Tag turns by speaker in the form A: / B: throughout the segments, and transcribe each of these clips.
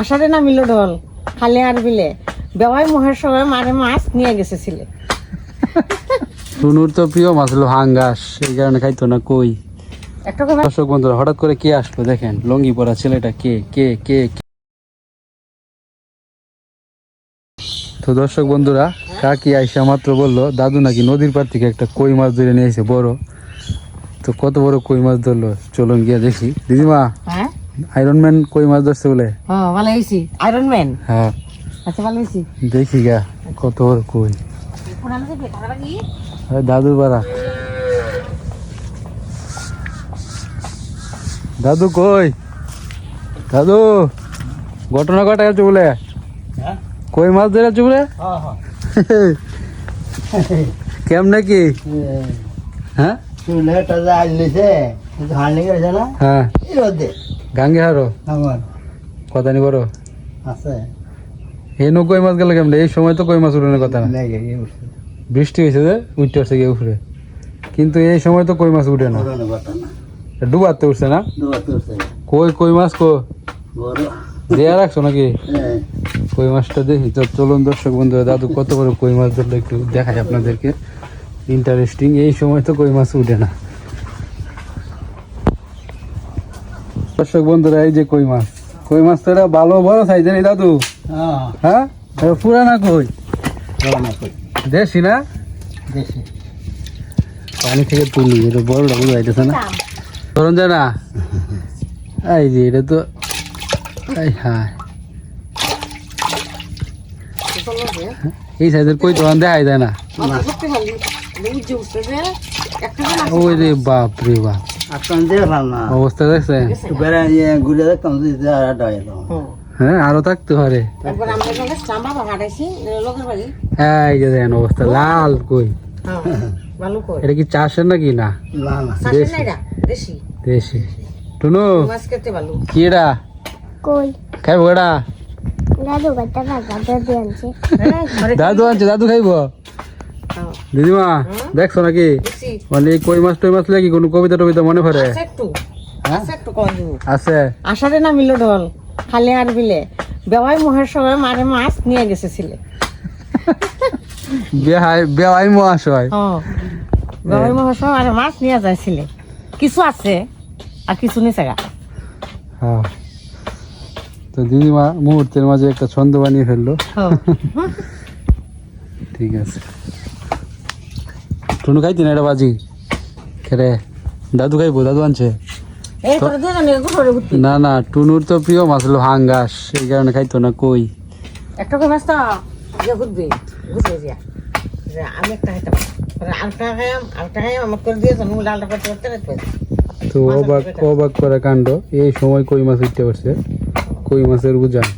A: আষাঢ়ে নামিল ঢল খালে আর বিলে। বেওয়াই মহের সবাই মারে মাছ নিয়ে গেছে ছিলে
B: টুনুর তো প্রিয় মাছ হলো হাঙ্গাস এই কারণে খাইতো না কই
A: একটা
B: দর্শক বন্ধুরা হঠাৎ করে কে আসলো দেখেন? লঙ্গি পরা ছেলেটা কে? কে? কে? কে? তো দর্শক বন্ধুরা কাকি আইসা মাত্র বলল দাদু নাকি নদীর পার থেকে একটা কই মাছ ধরে নিয়ে এসে বড়। তো কত বড় কই মাছ ধরলো? চলুন গিয়ে দেখি। দিদিমা
A: হ্যাঁ?
B: আয়রন ম্যান কই মাছ ধরছে বলে?
A: হ্যাঁ ভালো হয়েছি আয়রন ম্যান
B: হ্যাঁ।
A: আচ্ছা ভালো হয়েছি
B: দেখি গা কত বড় কই। দাদুর পাড়া। দাদু কই? দাদু ঘটনা কটা গেছে বলে? কই মাছ ধরে আছে বলে? কেমনে কি হ্যাঁ।
C: চুলেটা যে আনলিছে হান্ডি করেছে না?
B: হ্যাঁ।
C: রোদে।
B: গাঙ্গে হারো
C: আমার।
B: কথা নি করো
C: আছে।
B: এই নো কই মাছ গেল কেমনে? এই সময় তো কই মাছ কথা না।
C: গিয়ে উঠছে।
B: বৃষ্টি হয়েছে যে উঠতে আসছে গিয়ে উঠে কিন্তু এই সময় তো কই মাছ উঠে না। ডুবাতে উঠছে না? কই কই মাছ কো?
C: বড়।
B: দেয়া রাখছো নাকি?
C: হ্যাঁ।
B: কই মাছটা দেখি তো চলুন দর্শক বন্ধুরা দাদু কত বড় কই মাছ ধরলো একটু দেখাই আপনাদেরকে। ইন্টারেস্টিং এই সময় তো কই মাছ উঠে না। দর্শক বন্ধুরা এই যে কই মাছ? কই মাছ তো এটা ভালো বড় সাইজের এই দাদু?
C: হ্যাঁ।
B: হ্যাঁ? পুরানা কই?
C: পুরনো কই?
B: দেশি না?
C: দেখি
B: পানি থেকে তুলি এটা বড় বুঝা যাইতেছে না। ধরুন যায় না এই যে এটা তো এই হ্যাঁ। এই সাইজের কই তো? দেখাই যায় না। ওই রে বাপ রে বাপ। অবস্থা দেখছে?
C: বেড়া ইয়ে ঘুরে দেখতাম
B: হ্যাঁ আরও থাকতে পারে। এই যে দেখেন অবস্থা লাল কই?
A: হ্যাঁ করে
B: এটা কি চাষের নাকি না?
C: না না।
A: শাশুড়ি নাই রা, দেশি।
B: দেশি। টুনু?
A: মাছ
B: কি এটা?
D: কই?
B: খাইবো এটা?
D: দাদু আনছে।
A: হ্যাঁ,
B: দাদু খাইবো? দিদিমা দেখছ নাকি। মানে কই মাছ টই মাছ লাগি কোনো কবিতা টবিতা মনে পড়ে?
A: আছে আছে আষাঢ়ে নামিল ঢল খালে আর বিলে বেওয়াই মহের সবাই মারে মাছ নিয়ে গেছে ছিলে।
B: বেহাই বেহাই মহাশয়
A: হ্যাঁ। বেওয়াই সবাই মারে মাছ নিয়ে যাইছিলে কিছু আছে আর কিছু নিছে গা।
B: হ্যাঁ। তো দিদিমা মুহূর্তের মাঝে একটা ছন্দ বানিয়ে ফেলল।
A: হ্যাঁ।
B: ঠিক আছে। টুনু খাইতি না এটা বাজি? খেরে। দাদু খাইবো দাদু আনছে। না না টুনুর তো প্রিয় মাছ হলো হাঙ্গাস এই কারণে খাইতো না কই।
A: একটা করে মাছ তো? যে ঘুরবে ঘুরবে যা। আমি একটা খাইতাম।
B: তো অবাক অবাক করা কাণ্ড। এই সময় কই মাছ উঠতে পারছে? কই মাছের উজান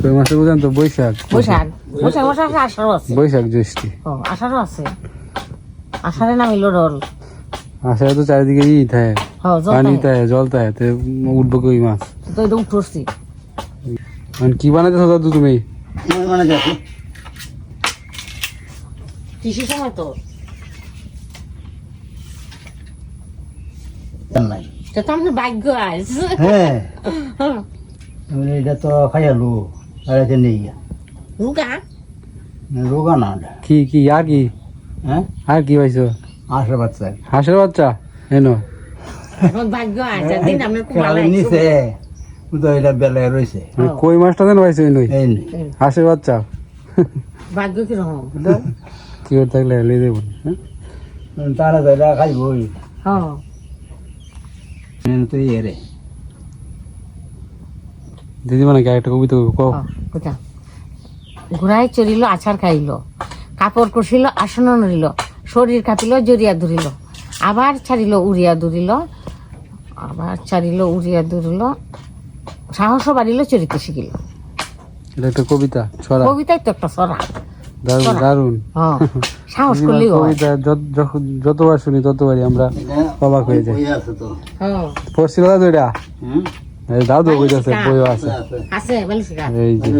B: কই মাছের উজান তো বৈশাখ।
A: বৈশাখ। বৈশাখ বৈশাখ আছে আছে।
B: বৈশাখ জ্যৈষ্ঠী।
A: ও আছে। আষাঢ়ে নামিল ঢল
B: আসায় তো চারিদিকে ই থাকে
A: হ্যাঁ জল
B: পানি
A: থাকে।
B: জল থাকে তো উঠবো কই মাছ?
A: তো এটা উঠছি।
B: মানে কি বানাইতেছো দাদু তুমি?
C: মনে মনে যাচ্ছি
A: কৃষি সময় তো।
C: নাই।
A: তো তো ভাগ্য আজ।
C: হ্যাঁ। এটা তো খাইয়ালু আর এটা নেই।
A: রুগা?
C: রোগা না
B: কি কি আর কি?
C: হ্যাঁ?
B: আর কি পাইছো?
C: আসে বাচ্চা
B: হাঁসের বাচ্চা এনো
A: এখন ভাগ্য আজ দিন আমরা খুব ভালো
C: তো এটা বেলায় রয়েছে
B: কই মাছটা যেন পাইছো এনই হাঁসের বাচ্চা
A: ভাগ্য কীরকম?
B: কি করে থাকলে হেলে দেবো?
C: তারা তো এটা খাইবই
A: হ্যাঁ।
C: তো রে।
B: দিদি মানে একটা কবিতা কও
A: কোথা? ঘোড়ায় চড়িল আছার খাইল। কাপড় কষিল আসন নড়িল শরীর কাঁপিল জড়িয়া ধরিল। আবার ছাড়িল উড়িয়া ধরিল আবার ছাড়িল উড়িয়া ধরিল। সাহস বাড়িল চরিতে শিখিল।
B: এটা একটা কবিতা ছড়া।
A: কবিতায় তো একটা সরা
B: দারুণ
A: ছড়া।
B: দারুণ।
A: হ্যাঁ সাহস হয়।
B: কবিতা যত- যখন যতবার শুনি ততবারই আমরা অবাক হয়ে যাই।
C: বই তো।
A: হ্যাঁ।
B: পড়ছিল এটা? এই দাদু কইতাছে বইও আছে।
C: আছে
B: এই যে।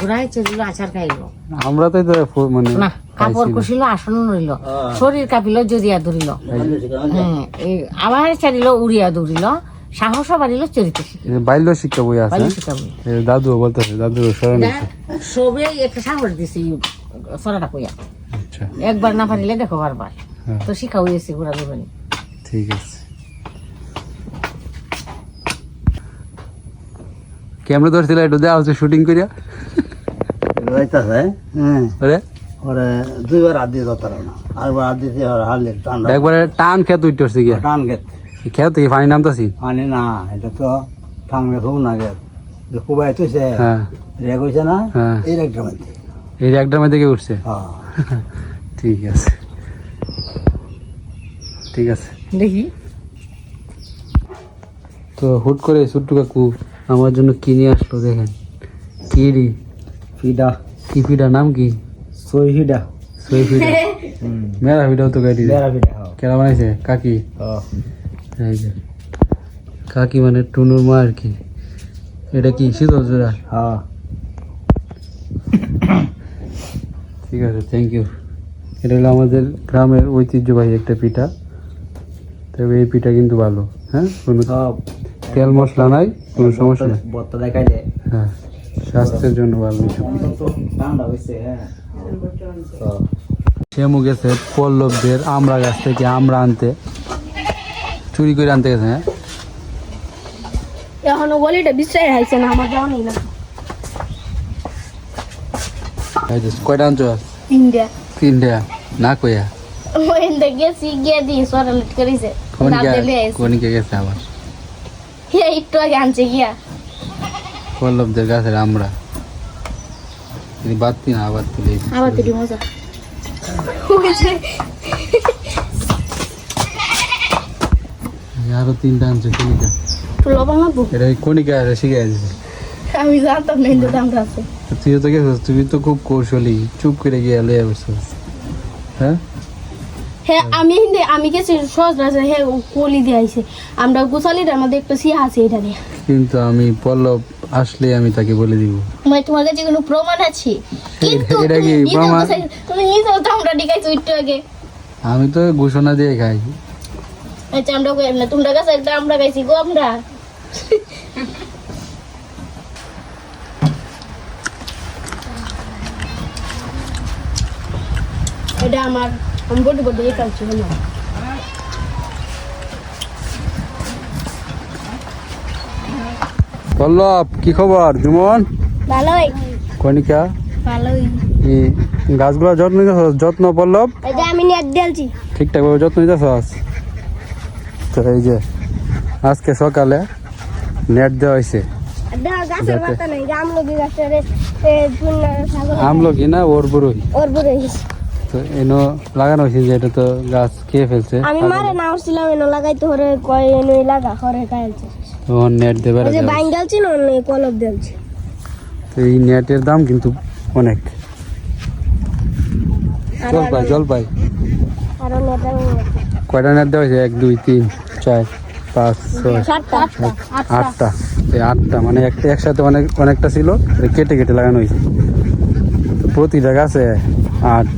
A: ঘোড়ায় চড়িল খাইল।
B: আমরা তো মানে
A: না কাপড়। কষিল আসন শরীর কাঁপিল জরিয়া ধরিল।
C: হ্যাঁ
A: এই আবার ছাড়িল উড়িয়া দৌড়িল সাহসও বাড়িল চরিত্র
B: বাল্য শিক্ষা বই আছে। দাদুও বলতেছে দাদু স্মরণ
A: সবে একটা সাহস দিছে সরাটা কইয়া।
B: আচ্ছা।
A: একবার না পারিলে দেখো বারবার।
B: হ্যাঁ।
A: তো শিখা হয়েছে ঘোরা ঘুরানি
B: ঠিক আছে। ক্যামেরা ধরছিল একটু দেওয়া হচ্ছে শুটিং করিয়া?
C: যাইতেছে হ্যাঁ।
B: ওরে?
C: ওরে দুইবার হাত দিয়ে ধরতে না। আরেকবার হাত দিতে হারলে ঠান্ডা
B: একবারে টান খেত উঠতে গিয়া?
C: টান গেত
B: খেত থেকে পানি নামতাছি?
C: মানে না এটা তো খুব না গেত কুবাই তুইছে
B: হ্যাঁ।
C: রেগ হয়েছে না
B: হ্যাঁ।
C: এই মধ্যে
B: এই যে মধ্যে গিয়ে উঠছে?
C: হ্যাঁ।
B: ঠিক আছে। ঠিক আছে।
A: দেখি।
B: তো হুট করে ছোট্টু কাকু আমার জন্য কিনে আসলো দেখেন? কি রে?
C: ফিডা।
B: কি পিঠা নাম কি?
C: সই ফিডা।
B: সই পিঠা মেরা পিঠাও তো গাড়ি
C: ফিডা হ্যাঁ
B: কেরা বানাইছে? কাকি? এই যে। কাকি মানে টুনুর মা আর কি। এটা কি? শীতল জোড়া
C: হ্যাঁ
B: ঠিক আছে থ্যাংক ইউ এটা হলো আমাদের গ্রামের ঐতিহ্যবাহী একটা পিঠা। তবে এই পিঠা কিন্তু ভালো হ্যাঁ কোনো তেল মশলা নাই কোনো সমস্যা নেই।
C: বত্তা দেখাইলে।
B: হ্যাঁ স্বাস্থ্যের জন্য ভালো
C: হ্যাঁ।
B: শ্যামু গেছে পল্লবদের আমরা গাছ থেকে আমরা আনতে। চুরি করে আনতে গেছে হ্যাঁ।
D: এখনও হয়েছে না আমার যাওয়া নেই। না
B: কয়টা আনছো?
D: তিনটা।
B: তিনটা? না কইয়া?
D: ওইন্দে গেছি গিয়ে দিয়ে
B: কোন গেছে আবার।
D: একটু আগে আনছে গিয়া
B: পল্লবদের গাছের আমরা। যদি বাড়তি না আবার তুলে
D: আবার তুই মজা।
B: আরও তিনটা আনছো কনিকা
D: তো লবণ লাগবো?
B: এটা শিখে
D: আমি জানতাম না কিন্তু দামটা আছে।
B: তো তুই তো গেছিস তুমি তো খুব কৌশলী। চুপ করে গিয়ে বসছিস হ্যাঁ?
D: হ্যাঁ আমি আমি গেছি সহজ রাজা হ্যাঁ কলি দিয়ে আইছে। আমরা গোসালির আমাদের একটা সিয়া আছে এটা নিয়ে।
B: কিন্তু আমি পল্লব আসলে আমি তাকে বলে দিব।
D: মানে তোমার কাছে কোনো প্রমাণ আছে? কিন্তু
B: এটা কি প্রমাণ?
D: তুমি নিজেও তো আমরা ডিকাইছো একটু আগে।
B: আমি তো ঘোষণা দিয়ে খাই।
D: আচ্ছা আমরা কই না তোমরা কাছে একটা আমরা গাইছি গো আমরা। এটা আমার আমি বডি বডি ইয়ে কালছি হলো
B: পল্লব কি খবর? জুমন
D: ভালোই।
B: কনিকা
D: ভালোই।
B: এই গাছগুলো যত্ন? যত্ন পল্লব
D: এটা আমি নেট দিয়েছি।
B: ঠিকঠাক ভাবে যত্ন নিতেছস? তো এই যে আজকে সকালে নেট দেওয়া হয়েছে
D: আমলকি
B: না ওর বড়ই।
D: ওর বড় হয়েছে
B: তো এনো লাগানো হয়েছে যে এটা তো গাছ খেয়ে ফেলছে।
D: আমি মারে না উঠছিলাম এনে লাগাইতে হরে কয় এনে লাগা হরে কাইলছে
B: তখন নেট দেবার
D: যে অন্য কলব দেলছি
B: তো এই নেটের দাম কিন্তু অনেক। জলপাই জলপাই
D: আরও নেটা
B: কয়টা নেট দেওয়া হয়েছে? এক দুই তিন চার পাঁচ ছয় আটটা। এই আটটা মানে একটা একসাথে অনেক অনেকটা ছিল কেটে কেটে লাগানো হয়েছে। প্রতিটা গাছে আট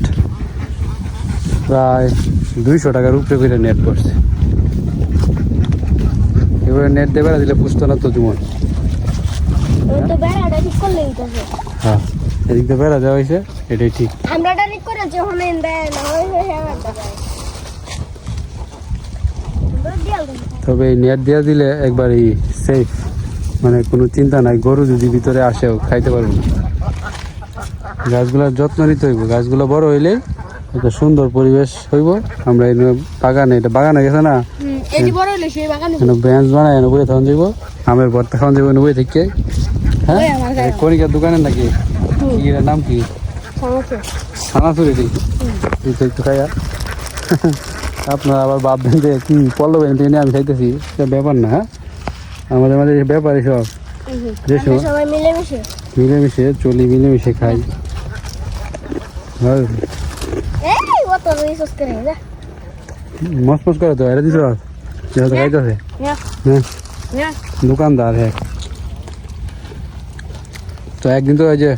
B: প্রায় দুইশো টাকার উপরে করে নেট পড়ছে এবারে নেট দেবে না দিলে বুঝতো না তো জুমন হ্যাঁ এদিক দিয়ে বেড়া দেওয়া হয়েছে এটাই ঠিক।
D: আমরা দেয়
B: তবে এই নেট দিয়ে দিলে একবারই সেফ মানে কোনো চিন্তা নাই গরু যদি ভিতরে আসেও খাইতে পারব। না গাছগুলোর যত্ন নিতে হইব গাছগুলো বড় হইলেই একটা সুন্দর পরিবেশ হইব। আমরা এই বাগানে এটা বাগানে গেছে না? বেঞ্চ বানায় এনে বইয়ে তখন যাইব। আমের ভর্তা খাওয়ান যাইব এনে বইয়ে থেকে। হ্যাঁ? কণিকার দোকানের নাকি? কি নাম কি? দি একটু খাইয়া। আপনারা আবার ভাববেন যে কি পল্লবেন নিয়ে আমি খাইতেছি? এটা ব্যাপার না হ্যাঁ? আমাদের মাঝে ব্যাপার এসব যে
D: সবাই মিলেমিশে।
B: মিলেমিশে চলি মিলেমিশে খাই। হয়
D: রিসার্চ করে
B: তো এটা খাইতেছে।
D: না
B: হ্যাঁ।
D: না
B: দোকানদার হ্যাঁ তো একদিন তো ওই যে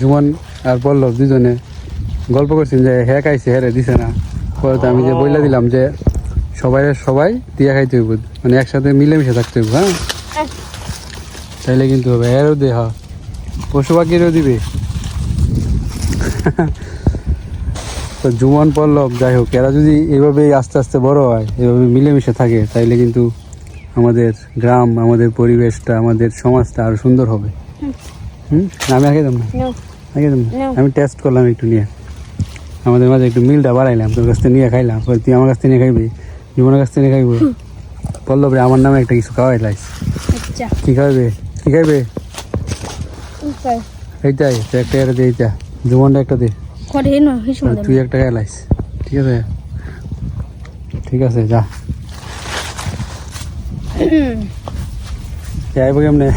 B: জুমন আর পল্লব দুজনে গল্প করছেন যে হ্যাঁ খাইছে হ্যাঁ দিছে না। পরে তো আমি যে বইলা দিলাম যে সবাই সবাই দিয়া খাইতে হইব। মানে একসাথে মিলেমিশে থাকতে হইব হ্যাঁ? তাইলে কিন্তু হবে হ্যাঁ পশু পাখিরও দিবে। তো জুমন পল্লব যাই হোক এরা যদি এভাবে আস্তে আস্তে বড় হয় এভাবে মিলেমিশে থাকে তাইলে কিন্তু আমাদের গ্রাম আমাদের পরিবেশটা আমাদের সমাজটা আরও সুন্দর হবে। হুম? আমি আগে দাম না? আগে দাম আমি টেস্ট করলাম একটু নিয়ে। আমাদের মাঝে একটু মিলটা বাড়াইলাম তোর কাছ থেকে নিয়ে খাইলাম। তুই আমার কাছ থেকে নিয়ে খাইবি? জীবনের কাছ থেকে নিয়ে খাইবো? পল্লব রে আমার নামে একটা কিছু খাওয়াই লাইস
D: আচ্ছা।
B: কি খাইবে? কি খাইবে? এইটাই তো একটা এটা দে এইটা। জীবনটা একটা দে।
D: করে না হিসু
B: তুই একটা খাইলাইস ঠিক আছে? ঠিক আছে যা। যাইব কেমনে?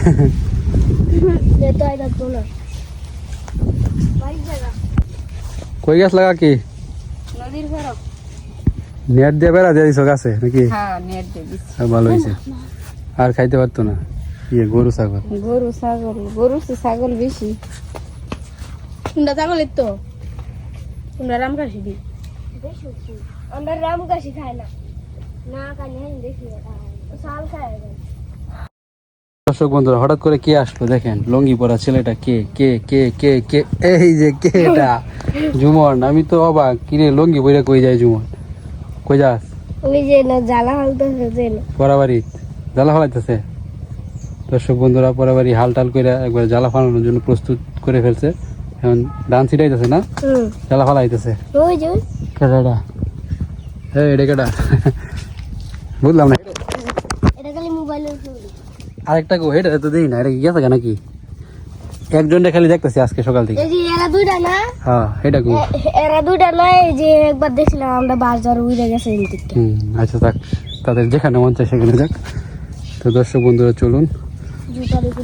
B: কই গাছ লাগা কি?
D: নদীর ঘর
B: নেট দিয়ে বেড়া দিয়ে দিছ গাছে নাকি?
A: হ্যাঁ
B: ভালো হয়েছে আর খাইতে পারতো না। ইয়ে গরু ছাগল।
A: গরু ছাগল। গরু ছাগল বেশি।
D: ছাগলের তো? তোমরা রাম কাশি দি আমরা রাম কাশি খাই না। দেখি খাই
B: দর্শক বন্ধুরা হঠাৎ করে কে আসলো দেখেন? লঙ্গি পরা ছেলেটা কে? কে কে কে কে? এই যে কে এটা? জুমন আমি তো অবাক। কিরে লঙ্গি বইরা কই যায় জুমন? কই যাস?
D: ওই যে না জ্বালা হালতেছে যে
B: পরাবাড়ি জ্বালা ফালাইতেছে। দর্শক বন্ধুরা পরাবাড়ি হাল টাল করে একবার জ্বালা ফালানোর জন্য প্রস্তুত করে ফেলছে। এখন ডান ছিটাইতেছে না? জ্বালা ফালাইতেছে
D: ওই যে
B: এটা কেডা? বুঝলাম না।
D: খালি
B: আরেকটা গো এটা তো দিই না এটা গেছে নাকি? একজনটা খালি দেখতেছি আজকে সকাল থেকে।
D: এরা দুইটা না?
B: হ্যাঁ এটা গো
D: এরা দুইটা নয় এই যে একবার দেখছিলাম আমরা বাজার উড়ে গেছে
B: হুম আচ্ছা থাক তাদের যেখানে মন চায় সেখানে যাক। তো দর্শক বন্ধুরা চলুন।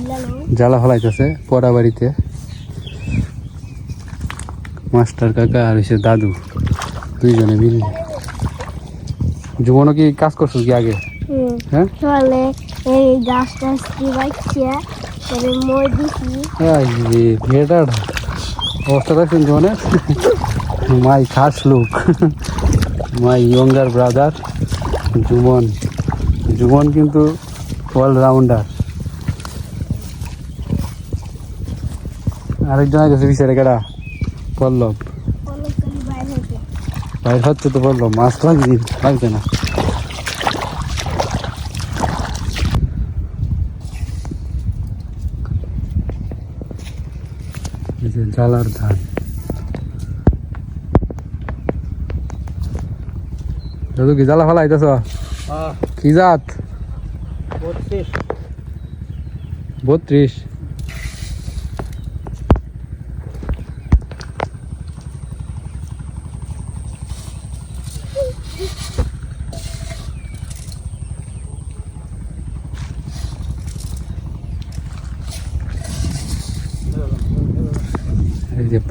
D: না
B: জ্বালা ফলাইতেছে পড়া বাড়িতে। মাস্টার কাকা আর হচ্ছে দাদু দুইজনে মিলে। জীবনও কি কাজ করছ কি আগে? হ্যাঁ?
D: এই গাছ টাছ কি বাইছে? তবে মই দিছি।
B: এই যে অবস্থা দেখছেন জীবনে মাই খাস look. My younger brother Juman Juman কিন্তু অলরাউন্ডার আরেকজন গেছে বিচারে কেডা? পল্লব
D: বাইরে
B: হচ্ছে তো মাছ লাগছে লাগছে না। ধান। দাদু কি জ্বালা ফালা আইতেছ
C: হ্যাঁ।
B: কি জাত?
C: বত্রিশ।
B: বত্রিশ।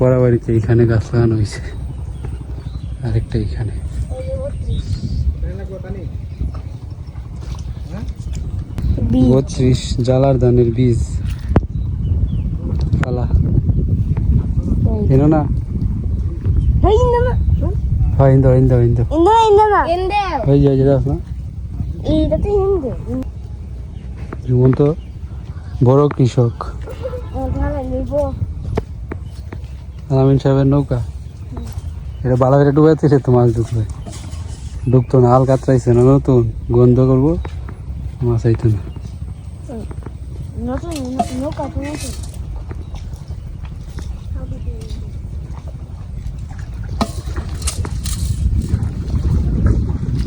B: পরাবাড়িতে এখানে গাছ লাগানো হয়েছে। আরেকটা এখানে। বত্রিশ জালার ধানের বীজ। ফালা। না? হয় হয়ে যায় যেটা না।
D: তো
B: বড় কৃষক
D: তাহলে নিব
B: আলামিন সাহেবের নৌকা? এটা বালা করে ডুবাইতে তো মাছ ঢুকবে। ঢুকতো না হাল কাতরাইছে না নতুন। গন্ধ করব মাছ আইতো না।
D: নতুন নৌকা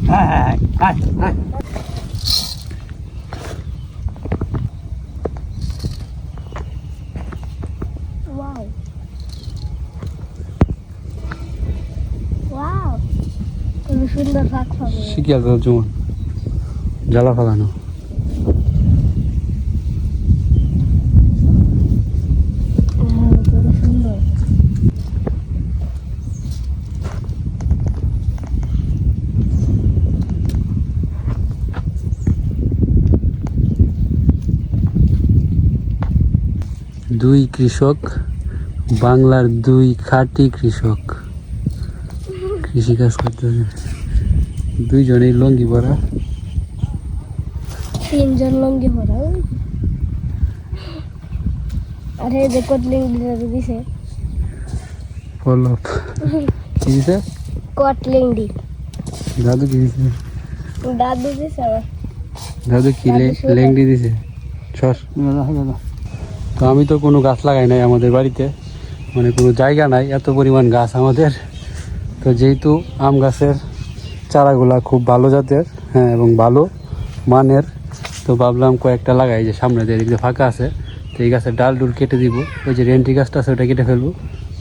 C: হ্যাঁ হ্যাঁ হ্যাঁ।
D: সুন্দর
B: আর যেমন জ্বালা ফালানো। দুই কৃষক বাংলার দুই খাঁটি কৃষক। কৃষিকাজ করতেছে দুইজনেই লঙ্গি পরা।
D: তিনজন লঙ্গি পরা। আরে এই যে কটলিং দিছে।
B: পলপ কি দিছে?
D: কটলিং দি
B: দাদু কি দিছে?
D: দাদু দিছে
B: দাদু কি লেংড়ি দিছে? সর তো আমি তো কোনো গাছ লাগাই নাই আমাদের বাড়িতে। মানে কোনো জায়গা নাই এত পরিমাণ গাছ আমাদের। তো যেহেতু আম গাছের চারাগুলা খুব ভালো জাতের হ্যাঁ এবং ভালো মানের। তো ভাবলাম কয়েকটা লাগাই, যে সামনে দিয়ে এদিক ফাঁকা আছে, তো এই গাছের ডাল ডুল কেটে দিব। ওই যে রেন্টি গাছটা আছে, ওটা কেটে ফেলব।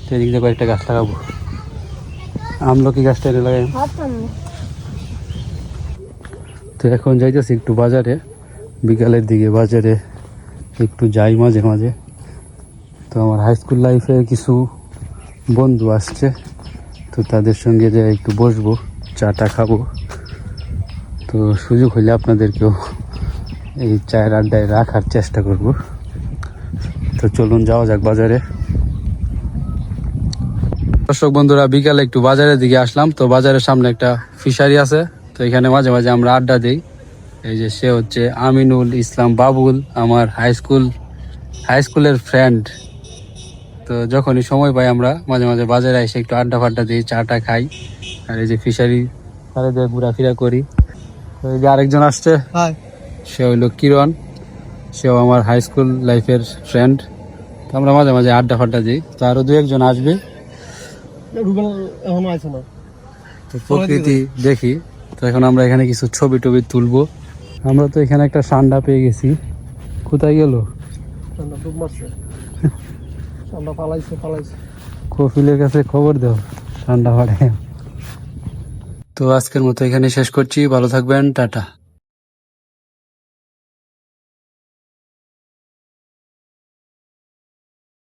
B: তো এদিক দিয়ে কয়েকটা গাছ লাগাবো। আমলকি গাছটা এনে লাগাই। তো এখন যাইতেছি একটু বাজারে, বিকালের দিকে বাজারে, একটু যাই মাঝে মাঝে। তো আমার হাই স্কুল লাইফে কিছু বন্ধু আসছে, তো তাদের সঙ্গে যে একটু বসবো। চাটা খাব। তো সুযোগ হলে আপনাদেরকেও এই চায়ের আড্ডায় রাখার চেষ্টা করব। তো চলুন যাওয়া যাক বাজারে। দর্শক বন্ধুরা, বিকালে একটু বাজারের দিকে আসলাম। তো বাজারের সামনে একটা ফিশারি আছে। তো এখানে মাঝে মাঝে আমরা আড্ডা দিই। এই যে সে হচ্ছে আমিনুল ইসলাম বাবুল, আমার হাই স্কুল হাই স্কুলের ফ্রেন্ড তো যখনই সময় পাই আমরা মাঝে মাঝে বাজারে এসে একটু আড্ডা ফাড্ডা দিই, চাটা খাই। আর এই যে ফিশারি তারে দিয়ে ঘোরাফেরা করি। এই যে আরেকজন আসছে সে হইল কিরণ। সেও আমার হাই স্কুল লাইফের ফ্রেন্ড তো আমরা মাঝে মাঝে আড্ডা ফাড্ডা দিই। তো আরও দু একজন আসবে। তো প্রকৃতি দেখি। তো এখন আমরা এখানে কিছু ছবি টবি তুলবো। আমরা তো এখানে একটা সান্ডা পেয়ে গেছি। কোথায় গেল? কফিলের কাছে খবর দাও ঠান্ডা পাড়ে তো আজকের মতো এখানে শেষ করছি। ভালো থাকবেন। টাটা।